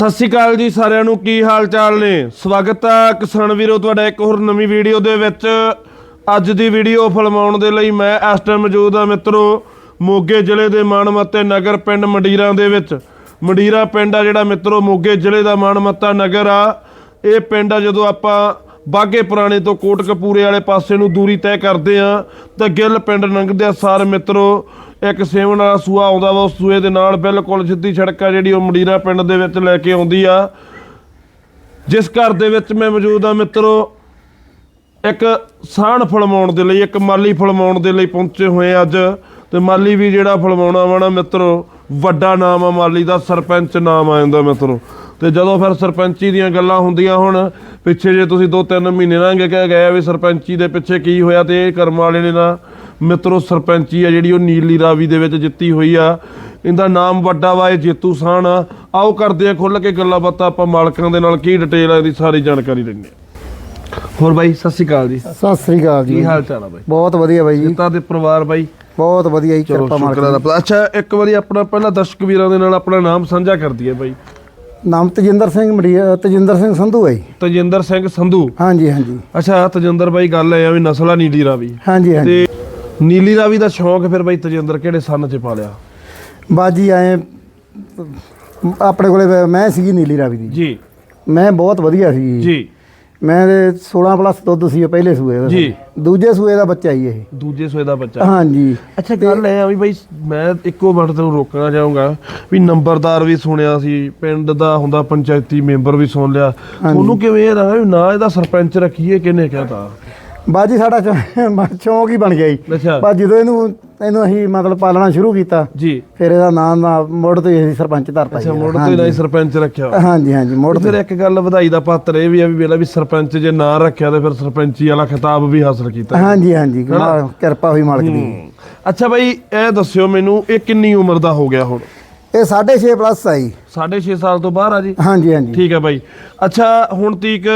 ਸਤਿ ਸ਼੍ਰੀ ਅਕਾਲ ਜੀ ਸਾਰਿਆਂ ਨੂੰ, ਕੀ ਹਾਲ ਚਾਲ ਨੇ? ਸਵਾਗਤ ਹੈ ਕਿਸਾਨ ਵੀਰੋ ਤੁਹਾਡਾ ਇੱਕ ਹੋਰ ਨਵੀਂ ਵੀਡੀਓ ਦੇ ਵਿੱਚ। ਅੱਜ ਦੀ ਵੀਡੀਓ ਫਿਲਮਾਉਣ ਦੇ ਲਈ ਮੈਂ ਇਸ ਟਾਈਮ ਮੌਜੂਦ ਹਾਂ ਮਿੱਤਰੋ, ਮੋਗੇ ਜ਼ਿਲ੍ਹੇ ਦੇ ਮਾਨਮੱਤੇ ਨਗਰ ਪਿੰਡ ਮੰਡੀਰਾਂ ਦੇ ਵਿੱਚ। ਮੰਡੀਰਾ ਪਿੰਡ ਆ ਜਿਹੜਾ ਮਿੱਤਰੋ, ਮੋਗੇ ਜ਼ਿਲ੍ਹੇ ਦਾ ਮਾਨਮੱਤਾ ਨਗਰ ਆ। ਇਹ ਪਿੰਡ ਆ ਜਦੋਂ ਆਪਾਂ ਬਾਗੇ ਪੁਰਾਣੇ ਤੋਂ ਕੋਟਕਪੂਰੇ ਵਾਲੇ ਪਾਸੇ ਨੂੰ ਦੂਰੀ ਤੈਅ ਕਰਦੇ ਆ ਤਾਂ ਗਿੱਲ ਪਿੰਡ ਲੰਘਦੇ ਸਾਰ ਮਿੱਤਰੋ, ਇੱਕ ਸੇਵਨ ਵਾਲਾ ਸੂਆ ਆਉਂਦਾ ਵਾ ਉਸ ਸੂਏ ਦੇ ਨਾਲ ਬਿਲਕੁਲ ਸਿੱਧੀ ਸੜਕ ਆ ਜਿਹੜੀ ਉਹ ਮੰਡੀਰਾ ਪਿੰਡ ਦੇ ਵਿੱਚ ਲੈ ਕੇ ਆਉਂਦੀ ਆ। ਜਿਸ ਘਰ ਦੇ ਵਿੱਚ ਮੈਂ ਮੌਜੂਦ ਆ ਮਿੱਤਰੋ, ਇੱਕ ਸਾਣ ਫਲਮਾਉਣ ਦੇ ਲਈ, ਇੱਕ ਮਾਲੀ ਫਲਮਾਉਣ ਦੇ ਲਈ ਪਹੁੰਚੇ ਹੋਏ ਆ ਅੱਜ। ਤੇ ਮਾਲੀ ਵੀ ਜਿਹੜਾ ਫਲਮਾਉਣਾ ਵਾ ਨਾ ਮਿੱਤਰੋ, ਵੱਡਾ ਨਾਮ ਆ, ਮਾਲੀ ਦਾ ਸਰਪੰਚ ਨਾਮ ਆ ਜਾਂਦਾ ਮਿੱਤਰੋ। ਤੇ ਜਦੋਂ ਫਿਰ ਸਰਪੰਚੀ ਦੀਆਂ ਗੱਲਾਂ ਹੁੰਦੀਆਂ ਹੁਣ ਪਿੱਛੇ ਜੇ ਤੁਸੀਂ ਦੋ ਤਿੰਨ ਮਹੀਨੇ ਲੰਘ ਕੇ ਗਏ ਵੀ ਸਰਪੰਚੀ ਦੇ ਪਿੱਛੇ ਕੀ ਹੋਇਆ ਤੇ ਇਹ ਕਰਮ ਵਾਲੇ ਨੇ ਨਾ ਮਿੱਤਰੋ ਸਰਪੰਚੀ ਆ ਜਿਹੜੀ ਉਹ ਨੀਲੀ ਰਾਵੀ ਦੇ ਵਿੱਚ ਜਿੱਤੀ ਹੋਈ ਆ। ਇਹਦਾ ਨਾਮ ਵੱਡਾ ਵਾ ਇਹ ਜੇਤੂ ਆ। ਆਓ ਕਰਦੇ ਆ ਖੁੱਲ ਕੇ ਗੱਲਾਂ ਬਾਤਾਂ ਆਪਾਂ ਮਾਲਕਾਂ ਦੇ ਨਾਲ ਕੀ ਡਿਟੇਲ ਆ ਇਹਦੀ ਸਾਰੀ ਜਾਣਕਾਰੀ ਲੈਂਦੇ ਆ। ਹੋਰ ਬਾਈ ਸਤਿ ਸ਼੍ਰੀ ਅਕਾਲ ਜੀ। ਸਤਿ ਸ੍ਰੀ ਅਕਾਲ ਜੀ। ਕੀ ਹਾਲ ਚਾਲ ਆ ਬਾਈ? ਬਹੁਤ ਵਧੀਆ ਬਾਈ ਜੀ। ਤਾਂ ਦੇ ਪਰਿਵਾਰ ਬਾਈ? ਬਹੁਤ ਵਧੀਆ ਜੀ ਕਿਰਪਾ ਮਾਲਕ ਦਾ। ਅੱਛਾ ਇੱਕ ਵਾਰੀ ਆਪਣਾ ਪਹਿਲਾਂ ਦਰਸ਼ਕ ਵੀਰਾਂ ਦੇ ਨਾਲ ਆਪਣਾ ਨਾਮ ਸਾਂਝਾ ਕਰ ਦਈਏ ਬਾਈ। ਨਾਮ ਤਜਿੰਦਰ ਸਿੰਘ ਮੜੀਆ ਤਜਿੰਦਰ ਸਿੰਘ ਸੰਧੂ ਹੈ ਜੀ। ਤਜਿੰਦਰ ਸਿੰਘ ਸੰਧੂ? ਹਾਂਜੀ ਹਾਂਜੀ। ਅੱਛਾ ਤਜਿੰਦਰ ਬਾਈ ਗੱਲ ਐ ਵੀ ਨਸਲਾ ਨੀਲੀ ਰਾਵੀ। ਹਾਂਜੀ ਹਾਂਜੀ। ਤੇ ਨੀਲੀ ਰਾਵੀ ਦਾ ਸ਼ੌਂਕ ਫਿਰ ਬਾਈ ਤਜਿੰਦਰ ਕਿਹੜੇ ਸੰਨ ਚ ਪਾ ਲਿਆ? ਬਾਜੀ ਆਏ ਆਪਣੇ ਕੋਲੇ ਮੈਂ ਸੀਗੀ ਨੀਲੀ ਰਾਵੀ ਦੀ। ਜੀ। ਮੈਂ ਬਹੁਤ ਵਧੀਆ ਸੀ। ਜੀ। ਮੈਂ ਦੇ 16 ਪਲੱਸ ਦੁੱਧ ਸੀ ਪਹਿਲੇ ਸੂਏ ਦਾ ਜੀ। ਦੂਜੇ ਸੂਏ ਦਾ ਬੱਚਾ ਹੀ ਇਹ। ਦੂਜੇ ਸੋਏ ਦਾ ਬੱਚਾ। ਹਾਂਜੀ। ਅੱਛਾ ਗੱਲ ਐ ਆ ਵੀ ਬਾਈ ਮੈਂ ਇੱਕੋ ਮਿੰਟ ਤੈਨੂੰ ਰੋਕਣਾ ਚਾਹੂੰਗਾ ਵੀ ਨੰਬਰਦਾਰ ਵੀ ਸੁਣਿਆ ਸੀ ਪਿੰਡ ਦਾ ਹੁੰਦਾ ਪੰਚਾਇਤੀ ਮੈਂਬਰ ਵੀ ਸੁਣ ਲਿਆ। ਉਹਨੂੰ ਕਿਵੇਂ ਇਹ ਰਹਾ ਵੀ ਨਾ ਇਹਦਾ ਸਰਪੰਚ ਰੱਖੀਏ ਕਿਹਨੇ ਕਹਤਾ? ਬਾਜੀ ਸਾਡਾ ਸ਼ੌਂਕ ਹੀ ਬਣ ਗਿਆ ਜੀ। ਅੱਛਾ। ਬਸ ਜਦੋਂ ਇਹਨੂੰ ਇਹਨੂੰ ਅਸੀਂ ਮਤਲਬ ਪਾਲਣਾ ਸ਼ੁਰੂ ਕੀਤਾ ਜੀ। ਫਿਰ ਇਹਦਾ ਨਾਮ ਨਾ ਮੁੜ ਤੋਂ ਹੀ ਅਸੀਂ ਸਰਪੰਚ ਧਰਤਾ ਅੱਛਾ ਜੀ ਮੁੜ ਤੋਂ ਹੀ ਸਰਪੰਚ ਰੱਖਿਆ। ਹਾਂਜੀ ਹਾਂਜੀ ਮੁੜ ਤੇ ਫਿਰ ਇੱਕ ਗੱਲ ਵਧਾਈ ਦਾ ਪਾਤਰ ਇਹ ਵੀ ਆ ਵੀ ਵੇਲਾ ਵੀ ਸਰਪੰਚ ਜੇ ਨਾਂ ਰੱਖਿਆ ਤੇ ਫਿਰ ਸਰਪੰਚੀ ਵਾਲਾ ਖਿਤਾਬ ਵੀ ਹਾਸਲ ਕੀਤਾ। ਹਾਂਜੀ ਹਾਂਜੀ ਕਿਰਪਾ ਹੋਈ ਮਾਲਕ ਦੀ। ਅੱਛਾ ਬਾਈ ਇਹ ਦੱਸਿਓ ਮੈਨੂੰ ਇਹ ਕਿੰਨੀ ਉਮਰ ਦਾ ਹੋ ਗਿਆ ਹੁਣ? ਇਹ 6.5 ਪਲੱਸ ਆਈ 6.5 ਸਾਲ ਤੋਂ ਬਾਹਰ ਆ ਜੀ? ਹਾਂਜੀ ਹਾਂਜੀ। ਠੀਕ ਹੈ ਬਾਈ। ਅੱਛਾ ਹੁਣ ਤੀਕ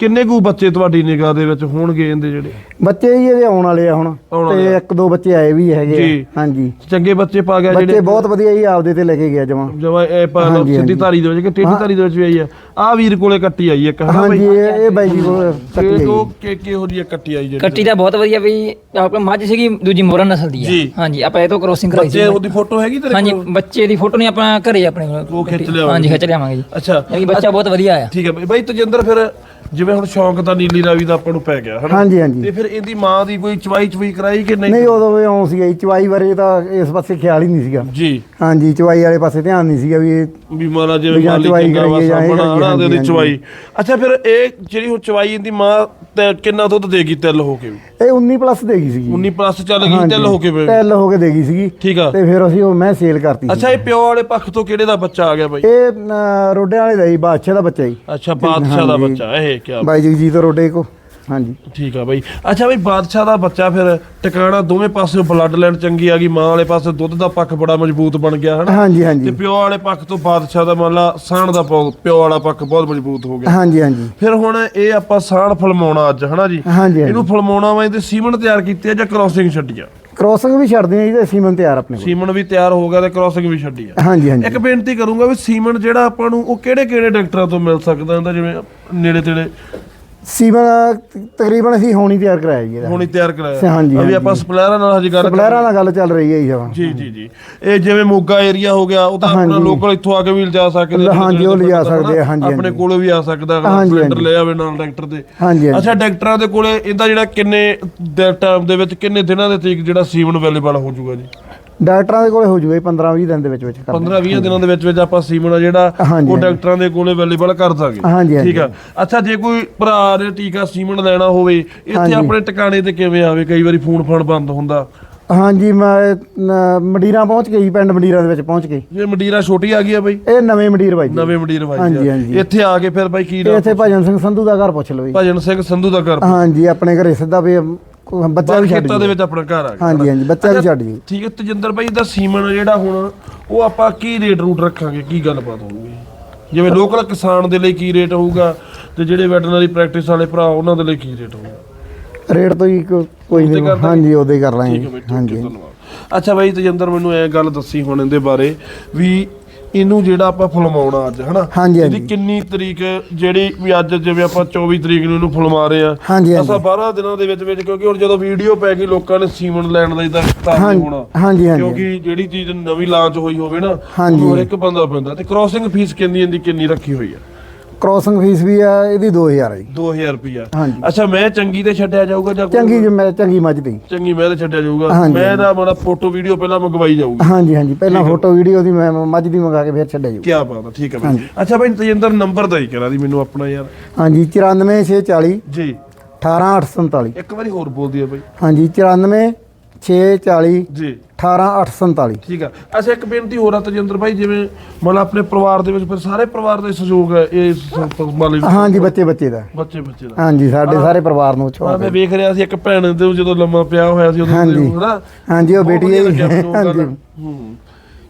ਕਿੰਨੇ ਕੁ ਬੱਚੇ ਤੁਹਾਡੀ ਨਿਗਾਹ ਦੇ ਵਿੱਚ ਹੋਣਗੇ ਇਹਦੇ ਜਿਹੜੇ? ਬੱਚੇ ਹੀ ਇਹਦੇ ਆਉਣ ਵਾਲੇ ਆ ਹੁਣ। ਆਉਣ ਵਾਲੇ ਤੇ ਇੱਕ ਦੋ ਬੱਚੇ ਆਏ ਵੀ ਹੈਗੇ ਜੀ। ਆ। ਹਾਂਜੀ। ਚੰਗੇ ਬੱਚੇ ਪਾ ਗਿਆ ਬੱਚੇ ਜਿਹੜੇ ਬਹੁਤ ਵਧੀਆ ਹੀ ਆਪਦੇ ਤੇ ਲੈ ਕੇ ਗਿਆ ਜਮਾ। ਜਵਾ ਇਹ ਪਾ ਲਓ ਹਾਂਜੀ, ਸਿੱਧੀ ਹਾਂਜੀ। ਧਾਰੀ ਦੇ ਵਿੱਚ ਕਿ ਟੇਢੀ ਧਾਰੀ ਦੇ ਵਿੱਚ ਵੀ ਆਈ ਆ। ਆ ਵੀਰ ਕੋਲੇ ਕੱਟੀ ਆਈ ਇੱਕ ਹਨਾ ਬਾਈ? ਹਾਂਜੀ ਇਹ ਇਹ ਬਾਈ ਜੀ ਕੋਲ ਕੱਟੀ ਤੇ ਆਈ। ਉਹ ਕਿ ਕਿਹੋ ਜਿਹੀ ਕੱਟੀ ਆਈ ਜਿਹੜੀ? ਕੱਟੀ ਦਾ ਬਹੁਤ ਵਧੀਆ ਵੀ ਆਪਣਾ ਮੱਝ ਸੀਗੀ ਦੂਜੀ ਮੋਰਨ ਨਸਲ ਦੀ ਜੀ। ਆ ਹਾਂਜੀ ਆਪਾਂ ਇਹ ਤੋਂ ਕ੍ਰੋਸਿੰਗ ਕਰਾਈ ਸੀ ਬੱਚੇ ਉਹਦੀ ਫੋਟੋ ਹੈਗੀ ਤੇਰੇ ਹਾਂਜੀ ਕੋਲ? ਬੱਚੇ ਦੀ ਫੋਟੋ ਨਹੀਂ ਆਪਾਂ ਘਰੇ ਆਪਣੇ ਕੋਲ ਉਹ ਖਿੱਚ। ਲਿਆਵਾਂਗੇ। ਹਾਂਜੀ ਖਿੱਚ ਲਿਆਵਾਂਗੇ ਜੀ। ਅੱਛਾ। ਯਾਨੀ ਬੱਚਾ ਬਹੁਤ ਵਧੀਆ ਆ ਠੀਕ ਹੈ ਬਾਈ। ਬਾਈ ਤਜਿੰਦਰ ਫਿਰ ਜਿਵੇਂ ਹੁਣ ਸ਼ੌਂਕ ਤਾਂ ਨੀਲੀ ਰਾਵੀ ਦਾ ਆਪਾਂ ਨੂੰ ਪੈ ਗਿਆ ਹਨਾ? ਹਾਂਜੀ ਤੇ ਹਾਂਜੀ ਫਿਰ ਇਹਦੀ ਮਾਂ ਦੀ ਕੋਈ ਚਵਾਈ ਚਵਾਈ ਕਰਾਈ ਕਿ ਨਹੀਂ? ਨਹੀਂ ਉਦੋਂ ਵੀ ਆਉਂ ਸੀਗਾ ਜੀ ਚਵਾਈ ਬਾਰੇ ਤਾਂ ਇਸ ਪਾਸੇ ਖਿਆਲ ਹੀ ਨਹੀਂ ਸੀਗਾ। ਜੀ। ਹਾਂਜੀ ਚਵਾਈ ਵਾਲੇ ਪਾਸੇ ਧਿਆਨ ਨਹੀਂ ਸੀਗਾ ਵੀ ਇਹ ਵੀ ਮਾਰਾ ਜਿਵੇਂ ਵੀ ਜਾਂ ਮਾਲੀ ਚਵਾਈ ਚੰਗਾ ਵਾ ਕਰਾਈਏ ਜਾਂ ਇਹ ਸਾਹਮਣਾ ਹਨਾ ਕਰੀਏ, ਦੇ ਹਾਂਜੀ, ਚਵਾਈ। ਅੱਛਾ ਫਿਰ ਇਹ ਜਿਹੜੀ ਹੁਣ ਚਵਾਈ ਇਹਦੀ ਮਾਂ ਤੇ ਕਿੰਨਾ ਦੁੱਧ ਦੇਗੀ ਤਿਲ ਹੋ ਕੇ ਵੀ? ਇਹ 19 ਪਲੱਸ ਦੇਗੀ ਸੀਗੀ। 19 ਪਲੱਸ ਚੱਲ ਗਈ ਤਿਲ ਹੋ ਕੇ ਟੈਲ ਹੋ ਕੇ ਦੇਗੀ ਸੀਗੀ। ਠੀਕ ਆ। ਤੇ ਫਿਰ ਅਸੀਂ ਉਹ ਮੈਂ ਸੇਲ ਕਰਤੀ ਅੱਛਾ ਇਹ ਪਿਓ ਵਾਲੇ ਪੱਖ ਤੋਂ ਕਿਹੜੇ ਦਾ ਬੱਚਾ ਆ ਗਿਆ ਬਾਈ? ਇਹ ਰੋਡੇ ਵਾਲੇ ਦਾ ਜੀ ਬਾਦਸ਼ਾਹ ਦਾ ਬੱਚਾ ਜੀ। ਅੱਛਾ ਬਾਦਸ਼ਾਹ ਦਾ। ਬੱਚਾ ਇਹ ਕੀ ਬਾਈ ਜਗਜੀਤ ਰੋਡੇ ਕੋ। ਹਾਂਜੀ। ਠੀਕ ਆ ਬਾਈ। ਅੱਛਾ ਬਾਈ ਬਾਦਸ਼ਾਹ ਦਾ ਬੱਚਾ ਫਿਰ ਟਿਕਾਣਾ ਦੋਵੇਂ ਪਾਸੇ ਬਲੱਡ ਲਾਈਨ ਚੰਗੀ ਆ ਗਈ ਮਾਂ ਵਾਲੇ ਪਾਸੇ ਦੁੱਧ ਦਾ ਪੱਖ ਬੜਾ ਮਜ਼ਬੂਤ ਬਣ ਗਿਆ ਹਨਾ? ਹਾਂਜੀ ਤੇ ਹਾਂਜੀ ਪਿਓ ਵਾਲੇ ਪੱਖ ਤੋਂ ਬਾਦਸ਼ਾਹ ਦਾ ਮੰਨ ਲਾ ਸਾਣ ਦਾ ਪਿਓ ਵਾਲਾ ਪੱਖ ਬਹੁਤ ਮਜ਼ਬੂਤ ਹੋ ਗਿਆ। ਹਾਂਜੀ ਹਾਂਜੀ। ਫਿਰ ਹੁਣ ਇਹ ਆਪਾਂ ਸਾਣ ਫਲਮਾਉਣਾ ਅੱਜ ਹਨਾ ਜੀ? ਇਹਨੂੰ ਫਲਮਾਉਣਾ ਵਾ ਇਹਦੇ ਸੀਮਨ ਤਿਆਰ ਕੀਤੀ ਆ ਜਾਂ ਕ੍ਰਾਸਿੰਗ ਛੱਡੀ ਆ? ਕ੍ਰੋਸਿੰਗ ਵੀ ਛੱਡਦੇ ਆ ਤੇ ਸੀਮਨ ਤਿਆਰ ਆਪਣੇ ਕੋਲ। ਸੀਮਨ ਵੀ ਤਿਆਰ ਹੋ ਗਿਆ ਤੇ ਕ੍ਰਾਸਿੰਗ ਵੀ ਛੱਡੀ ਆ। ਹਾਂਜੀ ਹਾਂਜੀ। ਇੱਕ ਬੇਨਤੀ ਕਰੂੰਗਾ ਵੀ ਸੀਮਨ ਜਿਹੜਾ ਆਪਾਂ ਨੂੰ ਉਹ ਕਿਹੜੇ ਕਿਹੜੇ ਡਾਕਟਰਾਂ ਤੋਂ ਮਿਲ ਸਕਦਾ ਇਹਦਾ ਜਿਵੇਂ ਨੇੜੇ ਤੇੜੇ ਸੀਮਨ ਤਕਰੀਬਨ ਅਸੀਂ ਹੋਣੀ ਤਿਆਰ ਕਰਾਇਆ ਜੀ ਇਹਦਾ ਹੁਣੀ ਤਿਆਰ ਕਰਾਇਆ ਹਾਂਜੀ, ਅਭੀ ਆਪਾਂ ਸਪਲਾਇਰਾਂ ਨਾਲ ਹਜੇ ਗੱਲ ਸਪਲਾਇਰਾਂ ਨਾਲ ਗੱਲ ਚੱਲ ਰਹੀ ਹੈ ਜੀ ਜਮਾਂ। ਜੀ ਜੀ ਜੀ ਇਹ ਜਿਵੇਂ ਮੋਗਾ ਏਰੀਆ ਹੋ ਗਿਆ ਉਹ ਤਾਂ ਆਪਣਾ ਹਾਂਜੀ। ਲੋਕਲ ਇੱਥੋਂ ਆ ਕੇ ਵੀ ਲਿਜਾ ਸਕਦੇ ਆ, ਹਾਂਜੀ, ਉਹ ਲਿਜਾ? ਸਕਦੇ ਆ, ਹਾਂਜੀ, ਆਪਣੇ ਹਾਂਜੀ। ਕੋਲੋਂ ਵੀ ਆ ਸਕਦਾ ਅਗਲਾ ਹਾਂਜੀ, ਸਿਲੰਡਰ ਹਾਂਜੀ। ਲੈ ਆਵੇ ਨਾਲ ਡਾਕਟਰ ਦੇ ਹਾਂਜੀ ਹਾਂਜੀ ਅੱਛਾ ਡਾਕਟਰਾਂ ਦੇ ਕੋਲੇ ਇਹਦਾ ਜਿਹੜਾ ਕਿੰਨੇ ਟਾਈਮ ਦੇ ਵਿੱਚ ਕਿੰਨੇ ਦਿਨਾਂ ਦੇ ਤੀਕ ਜਿਹੜਾ ਸੀਮਨ ਅਵੇਲੇਬਲ ਹੋ ਜਾਊਗਾ ਜੀ ਡਾਕਟਰਾਂ ਦੇ ਕੋਲੇ ਹੋ ਜੂਗਾ 15 20 ਦਿਨ ਦੇ ਵਿੱਚ ਵਿੱਚ ਕਰ 15 20 ਦਿਨਾਂ ਦੇ ਵਿੱਚ ਵਿੱਚ ਆਪਾਂ ਸੀਮਨ ਆ ਜਿਹੜਾ ਉਹ। ਡਾਕਟਰਾਂ ਦੇ ਕੋਲੇ ਅਵੇਲੇਬਲ ਕਰ ਦਾਂਗੇ। ਠੀਕ ਆ। ਅੱਛਾ ਜੇ ਕੋਈ ਭਰਾ ਨੇ ਟੀਕਾ ਸੀਮਨ ਲੈਣਾ ਹੋਵੇ ਇੱਥੇ। ਆਪਣੇ ਟਿਕਾਣੇ ਤੇ ਕਿਵੇਂ ਆਵੇ? ਕਈ ਵਾਰੀ ਫੋਨ ਫਾਨ ਬੰਦ ਹੁੰਦਾ। ਹਾਂਜੀ ਮੈਂ ਮੰਡੀਰਾਂ ਪਹੁੰਚ ਗਈ ਪਿੰਡ ਮੰਡੀਰਾਂ ਦੇ ਵਿੱਚ ਪਹੁੰਚ ਗਈ ਜੇ ਮੰਡੀਰਾ ਛੋਟੀ ਆ ਗਈ ਆ ਬਾਈ? ਇਹ ਨਵੇਂ ਮੰਡੀਰ ਬਾਈ ਨਵੇਂ ਮੰਡੀਰ ਵਾਜੀ ਹਾਂਜੀ, ਹਾਂਜੀ। ਇੱਥੇ ਆ ਕੇ ਫਿਰ ਬਾਈ ਕੀ ਇਹ ਇੱਥੇ ਭਜਨ ਸਿੰਘ ਸੰਧੂ ਦਾ ਘਰ ਪੁੱਛ ਲਓ ਜੀ। ਭਜਨ ਸਿੰਘ ਸੰਧੂ ਦਾ ਘਰ ਹਾਂਜੀ ਆਪਣੇ ਘਰੇ ਸਿੱਧਾ ਵੀ ਬੱਚਾ ਬਾਹਰ ਵੀ ਛੱਡ ਖੇਤਾਂ ਦੇ ਜੀ ਵਿੱਚ ਆਪਣਾ ਘਰ ਆ ਗਿਆ। ਹਾਂਜੀ ਹਾਂਜੀ ਬੱਚਾ ਵੀ ਛੱਡ ਜੀ ਠੀਕ ਹੈ ਤਜਿੰਦਰ ਬਾਈ ਦਾ ਸੀਮਨ ਜਿਹੜਾ ਹੁਣ ਉਹ ਆਪਾਂ ਕੀ ਰੇਟ ਰੂਟ ਰੱਖਾਂਗੇ? ਕੀ ਗੱਲਬਾਤ ਹੋਊਗੀ? ਜਿਵੇਂ ਲੋਕਲ ਕਿਸਾਨ ਦੇ ਲਈ ਕੀ ਰੇਟ ਹੋਊਗਾ ਤੇ ਜਿਹੜੇ ਵੈਟਰਨਰੀ ਪ੍ਰੈਕਟਿਸ ਵਾਲੇ ਭਰਾ ਉਹਨਾਂ ਦੇ ਲਈ ਕੀ ਰੇਟ ਹੋਊਗਾ? ਰੇਟ ਤੋਂ ਹੀ ਕੋ- ਕੋਈ ਉਹਦੇ ਨਹੀਂ ਕਰ? ਹਾਂਜੀ ਉਹਦੇ ਕਰ ਠੀਕ ਹੈ ਲਾਂਗੇ। ਬਾਈ ਠੀਕ ਹੈ ਹਾਂਜੀ। ਧੰਨਵਾਦ। ਅੱਛਾ ਬਾਈ ਤਜਿੰਦਰ ਮੈਨੂੰ ਇਹ ਗੱਲ ਦੱਸੀ ਹੁਣ ਇਹਦੇ ਬਾਰੇ ਵੀ ਇਹਨੂੰ ਜਿਹੜਾ ਆਪਾਂ ਫੁਲਮਾਉਣਾ ਅੱਜ ਹਨਾ ਹਾਂਜੀ, ਇਹਦੀ। ਕਿੰਨੀ ਤਰੀਕ ਜਿਹੜੀ ਵੀ ਅੱਜ ਜਿਵੇਂ ਆਪਾਂ 24 ਤਰੀਕ ਨੂੰ ਇਹਨੂੰ ਫੁਲਮਾ ਰਹੇ ਆ ਹਾਂਜੀ, ਅਸਾਂ ਹਾਂਜੀ। 12 ਦਿਨਾਂ ਦੇ ਵਿੱਚ ਵਿੱਚ ਕਿਉਂਕਿ ਹੁਣ ਜਦੋਂ ਵੀਡੀਓ ਪੈ ਗਈ ਲੋਕਾਂ ਨੇ ਸੀਮਨ ਲੈਣ ਦਾ ਤਾਂ ਤਾਂ ਹਾਂ- ਹੋਣਾ ਹਾਂਜੀ, ਹਾਂਜੀ। ਕਿਉਂਕਿ ਜਿਹੜੀ ਚੀਜ਼ ਨਵੀਂ ਲਾਂਚ ਹੋਈ ਹੋਵੇ ਨਾ ਹਾਂਜੀ। ਉਹਨੂੰ ਹਰ ਇੱਕ ਬੰਦਾ ਪੈਂਦਾ ਤੇ ਕ੍ਰੋਸਿੰਗ ਫੀਸ ਕਿੰਨੀ ਇਹਦੀ ਕਿੰਨੀ ਰੱਖੀ ਹੋਈ ਆ ਕ੍ਰੋਸਿੰਗ ਫੀਸ ਵੀ ਆ ਇਹਦੀ 2000 ਹੈ ਜੀ। 2000 ਰੁਪਿਆ ਹਾਂਜੀ। ਅੱਛਾ ਮੈਂ ਚੰਗੀ ਤੇ ਛੱਡਿਆ ਜਾਊਗਾ ਜਾਂ ਕੋਈ- ਚੰਗੀ ਜੀ ਮੈਂ ਚੰਗੀ ਮੱਝ ਦੀ। ਚੰਗੀ ਮੈਂ ਤੇ ਛੱਡਿਆ ਜਾਊਗਾ। ਹਾਂਜੀ। ਮੈਂ ਦਾ ਮਾੜਾ ਫੋਟੋ ਵੀਡੀਓ ਪਹਿਲਾਂ ਮੰਗਵਾਈ ਜਾਊਗੀ। ਹਾਂਜੀ ਹਾਂਜੀ। ਪਹਿਲਾਂ ਫੋਟੋ ਵੀਡੀਓ ਦੀ ਮੈਂ ਮੱਝ ਦੀ ਮੰਗਾ ਕੇ ਫਿਰ ਛੱਡਿਆ ਜੀ ਕੀ ਬਾਤ ਆ ਠੀਕ ਹੈ ਬਾਈ। ਅੱਛਾ ਬਾਈ ਤਜਿੰਦਰ ਨੰਬਰ ਦਾ ਹੀ ਕਰਾ ਦੀ ਮੈਨੂੰ ਆਪਣਾ ਯਾਰ। ਹਾਂਜੀ 94640 ਜੀ। 18847 ਇੱਕ ਵਾਰੀ ਹੋਰ ਬੋਲ ਦਿਓ ਬਾਈ। ਹਾਂਜੀ 94640 ਜੀ। 18847 ਠੀਕ ਆ। ਅੱਛਾ ਇੱਕ ਬੇਨਤੀ ਹੋਰ ਆ ਤਜਿੰਦਰ ਭਾਈ ਜਿਵੇਂ ਮਤਲਬ ਆਪਣੇ ਪਰਿਵਾਰ ਦੇ ਵਿੱਚ ਫਿਰ ਸਾਰੇ ਪਰਿਵਾਰ ਦਾ ਹੀ ਸਹਿਯੋਗ ਹੈ ਇਸ ਮਾਲੀ ਹਾਂਜੀ ਬੱਚੇ ਬੱਚੇ ਦਾ। ਬੱਚੇ ਬੱਚੇ ਦਾ। ਹਾਂਜੀ ਸਾਡੇ ਸਾਰੇ ਪਰਿਵਾਰ ਨੂੰ ਛੋੜ ਮੈਂ ਵੇਖ ਰਿਹਾ ਸੀ ਇੱਕ ਭੈਣ ਦੇ ਜਦੋਂ ਲੰਮਾ ਪਿਆ ਹੋਇਆ ਸੀ ਉਦੋਂ ਹਾਂਜੀ। ਹਨਾ ਹਾਂਜੀ ਉਹ ਬਹੁਤ ਬੇਟੀ ਹੈ ਵਧੀਆ। ਲੱਗਿਆ ਮੈਨੂੰ ਉਹ ਗੱਲ। ਹਾਂਜੀ ਹੂੰ।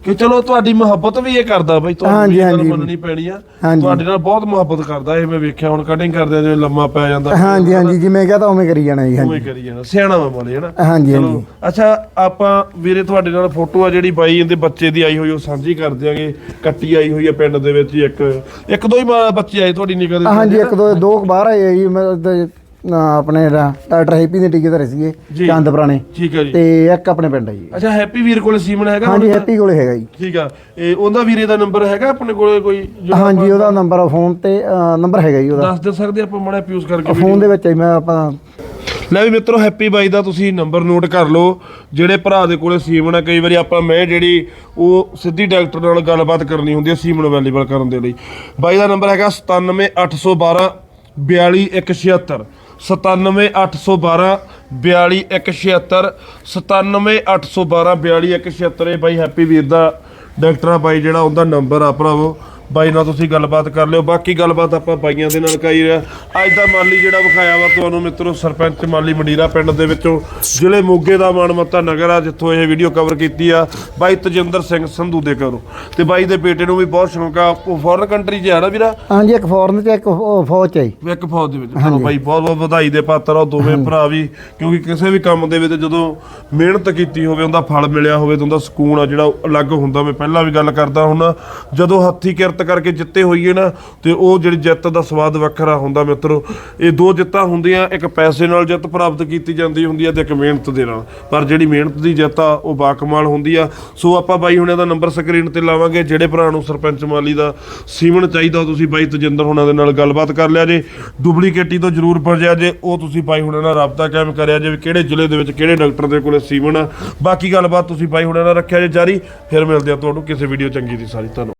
ਕਿ ਚਲੋ ਤੁਹਾਡੀ ਮੁਹੱਬਤ ਵੀ ਇਹ ਕਰਦਾ ਬਾਈ ਤੁਹਾਨੂੰ ਹਾਂਜੀ, ਵੀ ਇਹ ਗੱਲ ਹਾਂਜੀ। ਮੰਨਣੀ ਪੈਣੀ ਆ। ਹਾਂਜੀ। ਤੁਹਾਡੇ ਨਾਲ ਬਹੁਤ ਮੁਹੱਬਤ ਕਰਦਾ ਇਹ ਮੈਂ ਵੇਖਿਆ ਹੁਣ ਕਟਿੰਗ ਕਰਦੇ ਜਿਵੇਂ ਲੰਮਾ ਪੈ ਜਾਂਦਾ। ਹਾਂਜੀ ਹਾਂਜੀ ਜਿਵੇਂ ਕਹਤਾ ਉਵੇਂ ਕਰੀ ਜਾਣਾ ਜੀ ਉਵੇਂ ਹਾਂਜੀ ਕਰੀ ਜਾਣਾ ਸਿਆਣਾ ਵਾ ਮਾਲੇ ਹਨਾ? ਹਾਂਜੀ, ਚਲੋ, ਹਾਂਜੀ। ਅੱਛਾ ਆਪਾਂ ਵੀਰੇ ਤੁਹਾਡੇ ਨਾਲ ਫੋਟੋ ਆ ਜਿਹੜੀ ਬਾਈ ਇਹਦੇ ਬੱਚੇ ਦੀ ਆਈ ਹੋਈ ਉਹ ਸਾਂਝੀ ਕਰ ਦਿਆਂਗੇ। ਕੱਟੀ ਆਈ ਹੋਈ ਹੈ ਪਿੰਡ ਦੇ ਵਿੱਚ ਹੀ ਇੱਕ ਇੱਕ ਦੋ ਹੀ ਮਾ- ਬੱਚੇ ਆਏ ਤੁਹਾਡੀ ਨਿਕਲ ਦੇ ਹਾਂਜੀ ਇੱਕ ਦੋ ਦੋ ਕੁ ਬਾਹਰ ਆਏ ਆ ਜੀ ਮੈਂ ਤੇ, ਆਪਣੇ ਡਾ- ਡਾਕਟਰ ਹੈਪੀ ਦੇ ਟੀਕੇ ਧਰੇ ਸੀਗੇ ਜੀ। ਚੰਦ ਪੁਰਾਣੇ। ਠੀਕ ਹੈ ਜੀ। ਤੇ ਇੱਕ ਆਪਣੇ ਪਿੰਡ ਆ ਜੀ। ਅੱਛਾ ਹੈਪੀ ਵੀਰ ਕੋਲ ਸੀਮਨ ਹੈਗਾ ਹਾਂਜੀ? ਹੈਪੀ ਕੋਲੇ ਹੈਗਾ ਜੀ। ਠੀਕ ਆ। ਇਹ ਉਹਦਾ ਵੀਰੇ ਦਾ ਨੰਬਰ ਹੈਗਾ ਆਪਣੇ ਕੋਲੇ ਕੋਈ? ਜਿਹੜਾ ਹਾਂਜੀ ਉਹਦਾ ਨੰਬਰ ਫੋਨ ਤੇ ਨੰਬਰ ਹੈਗਾ ਜੀ ਉਹਦਾ। ਦੱਸ ਦੇ ਸਕਦੇ ਆਪਾਂ ਮੜਾ ਪਿਊਜ਼ ਕਰਕੇ ਫੋਨ ਦੇ ਵਿੱਚ ਹੀ ਮੈਂ ਆਪਾਂ ਲੈ ਵੀ ਮਿੱਤਰੋ ਹੈਪੀ ਬਾਈ ਦਾ ਤੁਸੀਂ ਨੰਬਰ ਨੋਟ ਕਰ ਲਓ। ਜਿਹੜੇ ਭਰਾ ਦੇ ਕੋਲੇ ਸੀਮਨ ਹੈ ਕਈ ਵਾਰੀ ਆਪਾਂ ਮੈਂ ਜਿਹੜੀ ਉਹ ਸਿੱਧੀ ਡਾਕਟਰ ਨਾਲ ਗੱਲਬਾਤ ਕਰਨੀ ਹੁੰਦੀ ਹੈ ਸੀਮਨ ਅਵੇਲੇਬਲ ਕਰਨ ਦੇ ਲਈ। ਬਾਈ ਦਾ ਨੰਬਰ ਹੈਗਾ 97812 42176 97812 42176 97812 42176 ਇਹ ਬਾਈ ਹੈਪੀ ਵੀਰ ਦਾ ਡਾਕਟਰ ਆ ਬਾਈ ਜਿਹੜਾ ਉਹਦਾ ਨੰਬਰ ਆ ਭਰਾਵੋ। ਬਾਈ ਨਾਲ ਤੁਸੀਂ ਗੱਲਬਾਤ ਕਰ ਲਿਓ। ਬਾਕੀ ਗੱਲਬਾਤ ਆਪਾਂ ਬਾਈਆਂ ਦੇ ਨਾਲ ਕਰੀ ਰਿਹਾ ਅੱਜ ਦਾ ਮਾਲੀ ਜਿਹੜਾ ਵਿਖਾਇਆ ਵਾ ਤੁਹਾਨੂੰ ਮਿੱਤਰੋ ਸਰਪੰਚ ਮਾਲੀ ਮੰਡੀਰਾ ਪਿੰਡ ਦੇ ਵਿੱਚੋਂ ਜ਼ਿਲ੍ਹੇ ਮੋਗੇ ਦਾ ਮਾਨਮੱਤਾ ਨਗਰ ਆ ਜਿੱਥੋਂ ਇਹ ਵੀਡੀਓ ਕਵਰ ਕੀਤੀ ਆ। ਬਾਈ ਤਜਿੰਦਰ ਸਿੰਘ ਸੰਧੂ ਦੇ ਘਰੋਂ। ਤੇ ਬਾਈ ਦੇ ਬੇਟੇ ਨੂੰ ਵੀ ਬਹੁਤ ਸ਼ੌਂਕ ਆ। ਉਹ ਫੋਰਨ ਕੰਟਰੀ 'ਚ ਆ ਨਾ ਵੀਰਾ? ਹਾਂਜੀ ਇੱਕ ਫੋਰਨ ਚ ਇੱਕ ਫੌਜ ਚ ਹੈ। ਇੱਕ ਫੌਜ ਦੇ ਵਿੱਚ। ਚਲੋ ਬਾਈ ਬਹੁਤ ਬਹੁਤ ਵਧਾਈ ਦੇ ਪਾਤਰ ਆ ਉਹ ਦੋਵੇਂ ਭਰਾ ਵੀ। ਕਿਉਂਕਿ ਕਿਸੇ ਵੀ ਕੰਮ ਦੇ ਵਿੱਚ ਜਦੋਂ ਮਿਹਨਤ ਕੀਤੀ ਹੋਵੇ ਉਹਦਾ ਫਲ ਮਿਲਿਆ ਹੋਵੇ ਤਾਂ ਉਹਦਾ ਸਕੂਨ ਆ ਜਿਹੜਾ ਉਹ ਅਲੱਗ ਹੁੰਦਾ। ਮੈਂ ਪਹਿਲਾਂ ਵੀ ਗੱਲ ਕਰਦਾ ਹੁਣ ਜਦੋਂ ਹੱਥੀ ਕਿਰਤ ਕਰਕੇ ਜਿੱਤੇ ਹੋਈਏ ਨਾ, ਤੇ ਉਹ ਜਿਹੜੀ ਜਿੱਤ ਦਾ ਸਵਾਦ ਵੱਖਰਾ ਹੁੰਦਾ ਮਿੱਤਰੋ। ਇਹ ਦੋ ਜਿੱਤਾਂ ਹੁੰਦੀਆਂ, ਇੱਕ ਪੈਸੇ ਨਾਲ ਜਿੱਤ ਪ੍ਰਾਪਤ ਕੀਤੀ ਜਾਂਦੀ ਹੁੰਦੀ ਹੈ ਤੇ ਇੱਕ ਮਿਹਨਤ ਦੇ ਨਾਲ। ਪਰ ਜਿਹੜੀ ਮਿਹਨਤ ਦੀ ਜਿੱਤ ਆ, ਉਹ ਬਾਕਮਾਲ ਹੁੰਦੀ ਆ। ਸੋ ਆਪਾਂ ਬਾਈ ਹੁਣਾਂ ਦਾ ਨੰਬਰ ਸਕਰੀਨ ਤੇ ਲਾਵਾਂਗੇ, ਜਿਹੜੇ ਭਰਾ ਨੂੰ ਸਰਪੰਚ ਮਾਲੀ ਦਾ ਸੀਮਨ ਚਾਹੀਦਾ, ਤੁਸੀਂ ਬਾਈ ਤਜਿੰਦਰ ਹੁਣਾਂ ਦੇ ਨਾਲ ਗੱਲਬਾਤ ਕਰ ਲਿਆ ਜੇ। ਡੁਪਲੀਕੇਟੀ ਤੋਂ ਜ਼ਰੂਰ ਪਰਜਿਆ ਜੇ, ਉਹ ਤੁਸੀਂ ਬਾਈ ਹੁਣਾਂ ਨਾਲ ਰਾਬਤਾ ਕਾਇਮ ਕਰਿਆ ਜੇ ਵੀ ਕਿਹੜੇ ਜ਼ਿਲ੍ਹੇ ਦੇ ਵਿੱਚ ਕਿਹੜੇ ਡਾਕਟਰ ਦੇ ਕੋਲੇ ਸੀਮਨ ਆ। ਬਾਕੀ ਗੱਲਬਾਤ ਤੁਸੀਂ ਬਾਈ ਹੁਣਾਂ ਨਾਲ ਰੱਖਿਆ ਜੇ ਜਾਰੀ, ਫਿਰ ਮਿਲਦੇ ਆ ਤੁਹਾਨੂੰ ਕਿਸੇ ਵੀਡੀਓ ਚੰਗੀ ਦੀ ਸਾਰੀ। ਧੰਨਵਾਦ।